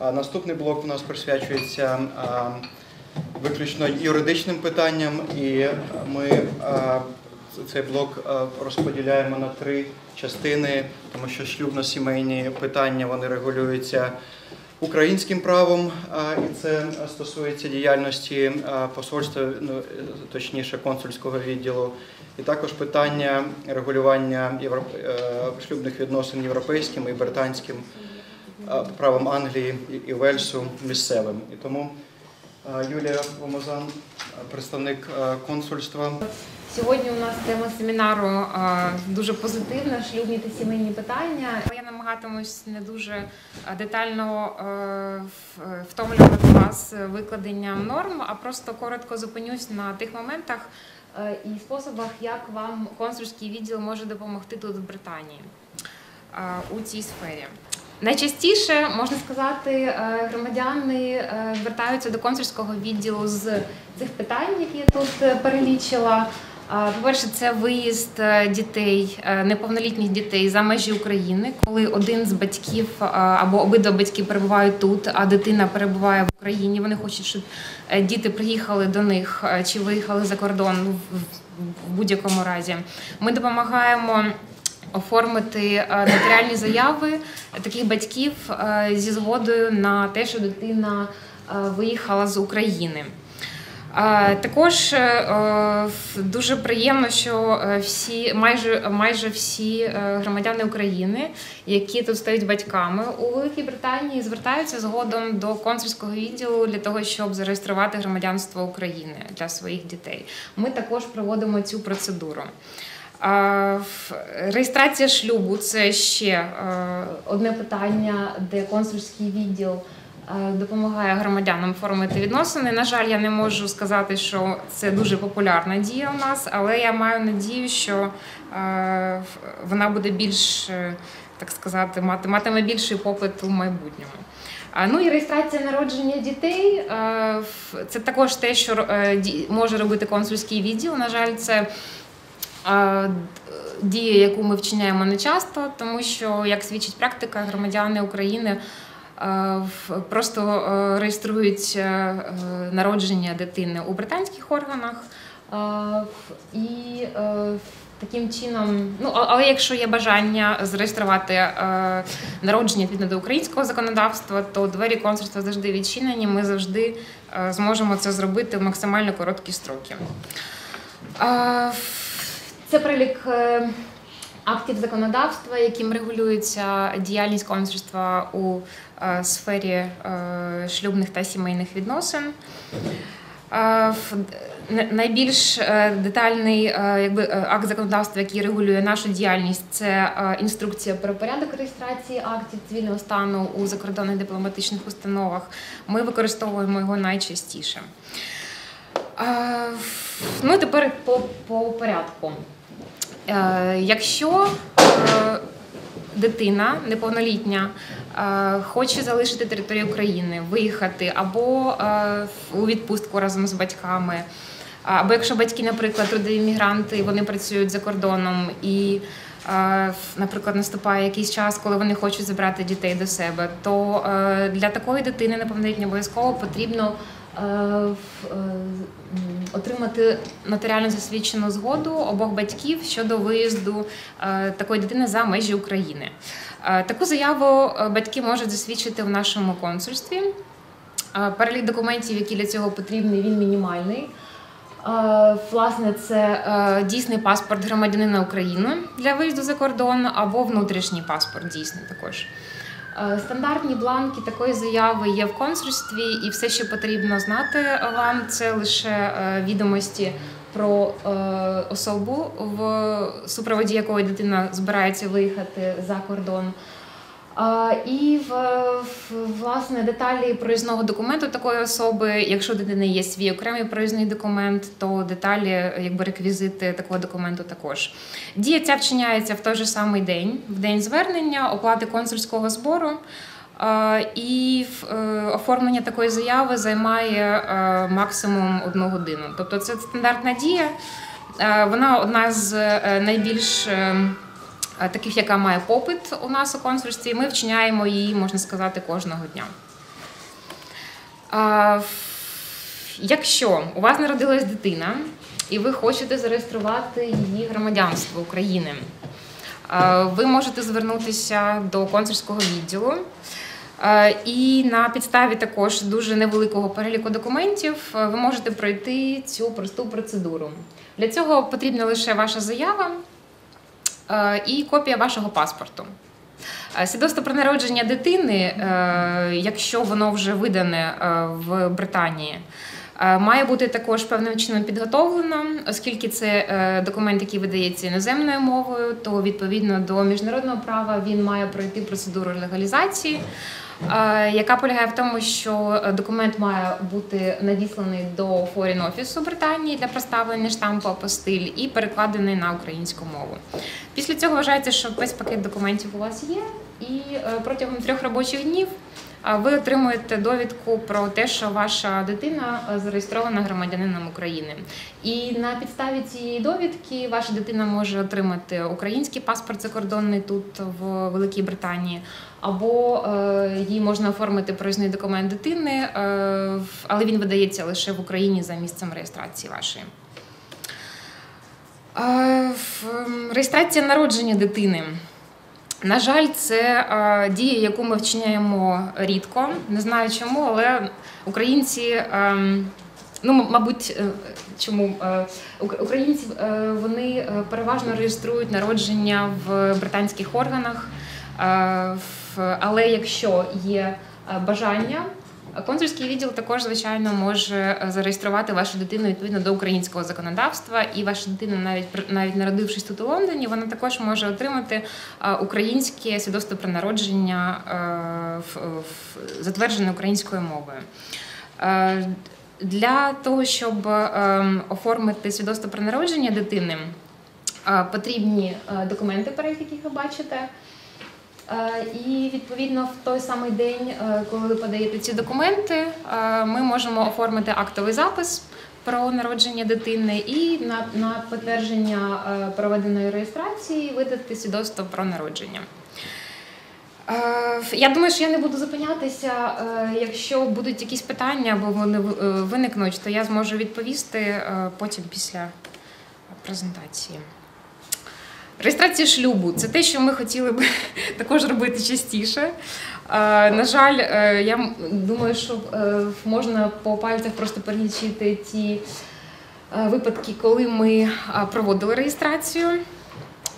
Наступний блок у нас присвячується виключно юридичним питанням, і ми цей блок розподіляємо на три частини, тому що шлюбно-сімейні питання вони регулюються українським правом, і це стосується діяльності посольства, ну, точніше консульського відділу, і також питання регулювання е, шлюбних відносин європейським і британським правом Англії і- Вельсу місцевим. І тому Юлія Помазан, представник консульства. Сьогодні у нас тема семінару е, дуже позитивна, шлюбні та сімейні питання. Я намагатимусь не дуже е, детально е, втомлювати вас викладенням норм, а просто коротко зупинюсь на тих моментах е, і способах, як вам консульський відділ може допомогти тут в Британії е, у цій сфері. Найчастіше можна сказати, е, громадяни е, звертаються до консульського відділу з цих питань, які я тут е, перелічила. По-перше, це виїзд дітей, неповнолітніх дітей за межі України, коли один з батьків або обидва батьки перебувають тут, а дитина перебуває в Україні. Вони хочуть, щоб діти приїхали до них чи виїхали за кордон в будь-якому разі. Ми допомагаємо. Оформити е, нотаріальні заяви таких батьків е, зі згодою на те, що дитина е, виїхала з України. Також дуже приємно, що всі майже майже всі громадяни України, які тут стають батьками у Великій Британії, звертаються згодом до консульського відділу для того, щоб зареєструвати громадянство України для своїх дітей. Ми також проводимо цю процедуру. Реєстрація шлюбу це ще е, одне питання, де консульський відділ е, допомагає громадянам оформити відносини. На жаль, я не можу сказати, що це дуже популярна дія у нас, але я маю надію, що е, вона буде більш, так сказати, матиме більший попит у майбутньому. Ну і реєстрація народження дітей це також те, що може робити консульський відділ. На жаль, це дія, яку ми вчиняємо не часто, тому що, як свідчить практика, громадяни України е, просто е, реєструють е, народження дитини у британських органах. І таким чином, ну але якщо є бажання зареєструвати народження відповідно до українського законодавства, то двері консульства завжди відчинені. Ми завжди зможемо це зробити в максимально короткі строки. Це перелік е, актів законодавства, яким регулюється діяльність консульства у е, сфері е, шлюбних та сімейних відносин. Найбільш детальний якби, акт законодавства, який регулює нашу діяльність, це інструкція про порядок реєстрації актів цивільного стану у закордонних дипломатичних установах. Ми використовуємо його найчастіше. Ну, тепер по, по порядку. Е, Якщо е, дитина неповнолітня е, хоче залишити територію України, виїхати або у відпустку разом з батьками, або якщо батьки, наприклад, трудові мігранти, вони працюють за кордоном і. Наприклад, наступає якийсь час, коли вони хочуть забрати дітей до себе, то для такої дитини неповнолітньої обов'язково потрібно отримати нотаріально засвідчену згоду обох батьків щодо виїзду е, такої дитини за межі України. Е, Таку заяву е, батьки можуть засвідчити в нашому консульстві. Е, Перелік документів, які для цього потрібні, він мінімальний. Е, Власне, це е, дійсний паспорт громадянина України для виїзду за кордон або внутрішній паспорт дійсний також. Е, Стандартні бланки такої заяви є в консульстві, і все, що потрібно знати вам, це лише е, відомості про е, особу, в супроводі якої дитина збирається виїхати за кордон. І в, власне деталі проїзного документу такої особи, якщо дитини є свій окремий проїзний документ, то деталі, якби реквізити такого документу також. Дія ця вчиняється в той же самий день, в день звернення, оплати консульського збору. І е, оформлення такої заяви займає е, максимум одну годину. Тобто це стандартна дія. Е, Вона одна з найбільш е, е, таких, яка має попит у нас у консульстві. Ми вчиняємо її, можна сказати, кожного дня. Якщо у вас народилась дитина і ви хочете зареєструвати її громадянство України, ви можете звернутися до консульського відділу. І на підставі також дуже невеликого переліку документів ви можете пройти цю просту процедуру. Для цього потрібна лише ваша заява і копія вашого паспорту. Свідоцтво про народження дитини, якщо воно вже видане в Британії, має бути також певним чином підготовлено, оскільки це документ, який видається іноземною мовою, то відповідно до міжнародного права він має пройти процедуру легалізації яка полягає в тому, що документ має бути надісланий до Foreign Office Британії для проставлення штампу апостиль і перекладений на українську мову. Після цього вважається, що весь пакет документів у вас є, і е, протягом трьох робочих днів. Ви отримуєте довідку про те, що ваша дитина е, зареєстрована громадянином України, і на підставі цієї довідки ваша дитина може отримати український паспорт закордонний тут в Великій Британії, або е, їй можна оформити проїзний документ дитини, але він видається лише в Україні за місцем реєстрації вашої. Реєстрація народження дитини. На жаль, це е, дія, яку ми вчиняємо рідко. Не знаю чому, але українці, е, ну мабуть, е, чому е, українці вони переважно реєструють народження в британських органах, в, але якщо є бажання. Консульський відділ також, звичайно, може е, зареєструвати вашу дитину відповідно до українського законодавства, і ваша дитина, навіть навіть народившись тут у Лондоні, вона також може отримати е, українське свідоцтво про народження е, затверджене українською мовою. Для того, щоб ем, оформити свідоцтво про народження дитини, потрібні документи, перед яких ви бачите. Е, і відповідно в той самий день, е, коли ви подаєте ці документи, е, ми можемо оформити актовий запис про народження дитини і на на підтвердження проведеної реєстрації видати свідоцтво про народження. Я думаю, що я не буду зупинятися. Якщо будуть якісь питання або вони виникнуть, то я зможу відповісти потім після презентації. Реєстрація шлюбу це те, що ми хотіли б також робити частіше. На жаль, е, я думаю, що е, можна по пальцях просто перелічити ті е, випадки, коли ми проводили реєстрацію.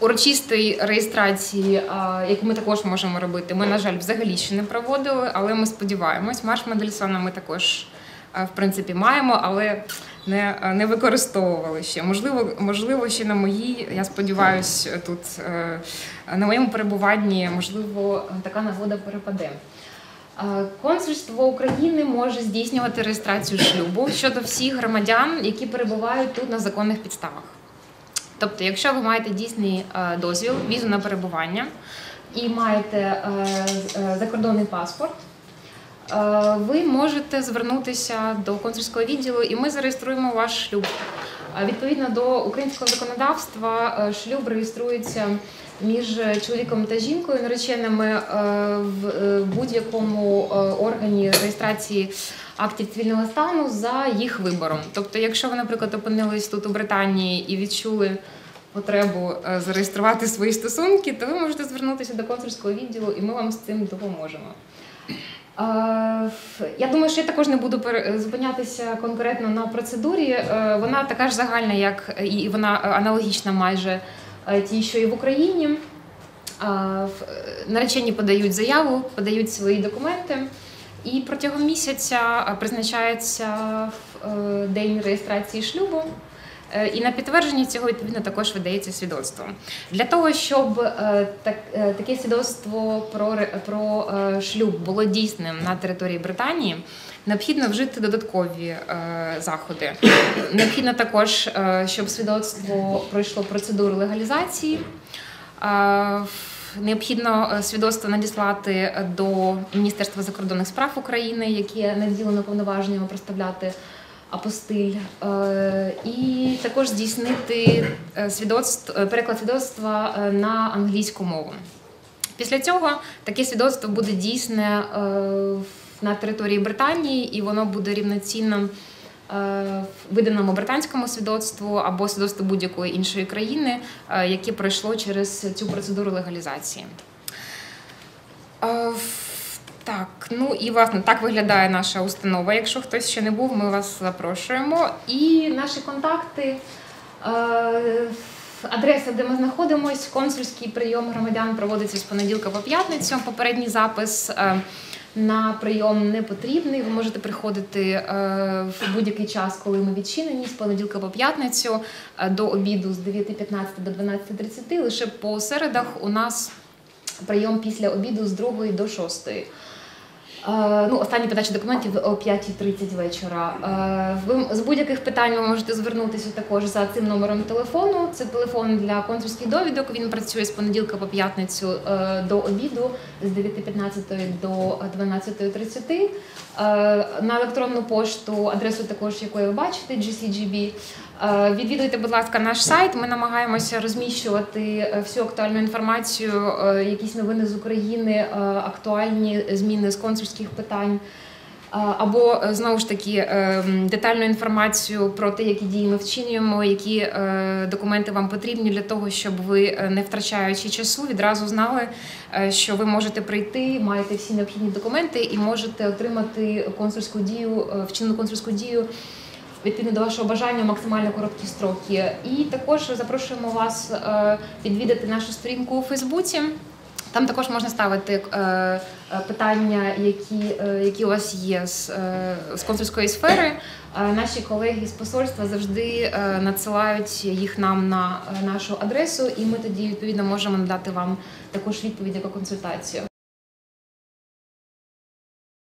Урочистої реєстрації, яку ми також можемо робити, ми, на жаль, взагалі ще не проводили, але ми сподіваємось, марш Мендельсона ми також в принципі маємо, але не не використовували ще. Можливо, можливо, ще на моїй, я сподіваюся, тут е, на моєму перебуванні, можливо, така нагода перепаде. Консульство України може здійснювати реєстрацію шлюбу щодо всіх громадян, які перебувають тут на законних підставах. Тобто, якщо ви маєте дійсний е, дозвіл, візу на перебування і маєте е, закордонний паспорт. Е, ви можете звернутися до консульського відділу, і ми зареєструємо ваш шлюб. Відповідно до українського законодавства, е, шлюб реєструється між чоловіком та жінкою, нареченими е, в будь-якому органі реєстрації актів цивільного стану за їх вибором. Тобто, якщо ви, наприклад, опинились тут у Британії і відчули потребу зареєструвати свої стосунки, то ви можете звернутися до консульського відділу, і ми вам з цим допоможемо. Я думаю, що я також не буду зупинятися конкретно на процедурі. Е, вона така ж загальна, як і вона аналогічна майже е, тій, що і в Україні. Наречені подають заяву, подають свої документи, і протягом місяця призначається е, день реєстрації шлюбу. Е, і на підтвердження цього відповідно також видається свідоцтво. Для того, щоб е, так, е, таке свідоцтво про про шлюб було дійсним на території Британії, необхідно вжити додаткові заходи. Необхідно також, щоб свідоцтво пройшло процедуру легалізації. Необхідно свідоцтво надіслати до Міністерства закордонних справ України, яке наділено повноваженнями представляти апостиль, е, і також здійснити е, свідоцтво, е, переклад свідоцтва на англійську мову. Після цього таке свідоцтво буде дійсне на території Британії, і воно буде рівноцінним виданому британському свідоцтву або свідоцтву будь-якої іншої країни, яке пройшло через цю процедуру легалізації. Так, ну і власне так виглядає наша установа. Якщо хтось ще не був, ми вас запрошуємо. І наші контакти. е, Адреса, де ми знаходимося, консульський прийом громадян проводиться з понеділка по п'ятницю. Попередній запис е, на прийом не потрібний. Ви можете приходити е, в будь-який час, коли ми відчинені, з понеділка по п'ятницю до обіду з 9.15 до 12.30. Лише по середах у нас прийом після обіду з 2 до 6. Е, Ну, останні подачі документів о 5.30 вечора. Е, Ви з будь-яких питань ви можете звернутися також за цим номером телефону. Це телефон для консульських довідок. Він працює з понеділка по п'ятницю е, до обіду з 9.15 до 12.30. Е, На електронну пошту, адресу також якої ви бачите, GCGB. Е, Відвідуйте, будь ласка, наш сайт. Ми намагаємося розміщувати е, всю актуальну інформацію, е, якісь новини з України, актуальні зміни з консульських питань. Або знову ж таки детальну інформацію про те, які дії ми вчинюємо, які документи вам потрібні для того, щоб ви, не втрачаючи часу, відразу знали, що ви можете прийти, маєте всі необхідні документи і можете отримати консульську дію, вчинену консульську дію відповідно до вашого бажання максимально короткі строки. І також запрошуємо вас е, відвідати нашу сторінку у Фейсбуці. Там також можна ставити е, е, питання, які, які у вас є з, е, з консульської сфери. Наші колеги з посольства завжди надсилають їх нам на нашу адресу, і ми тоді відповідно можемо надати вам також відповідь як консультацію.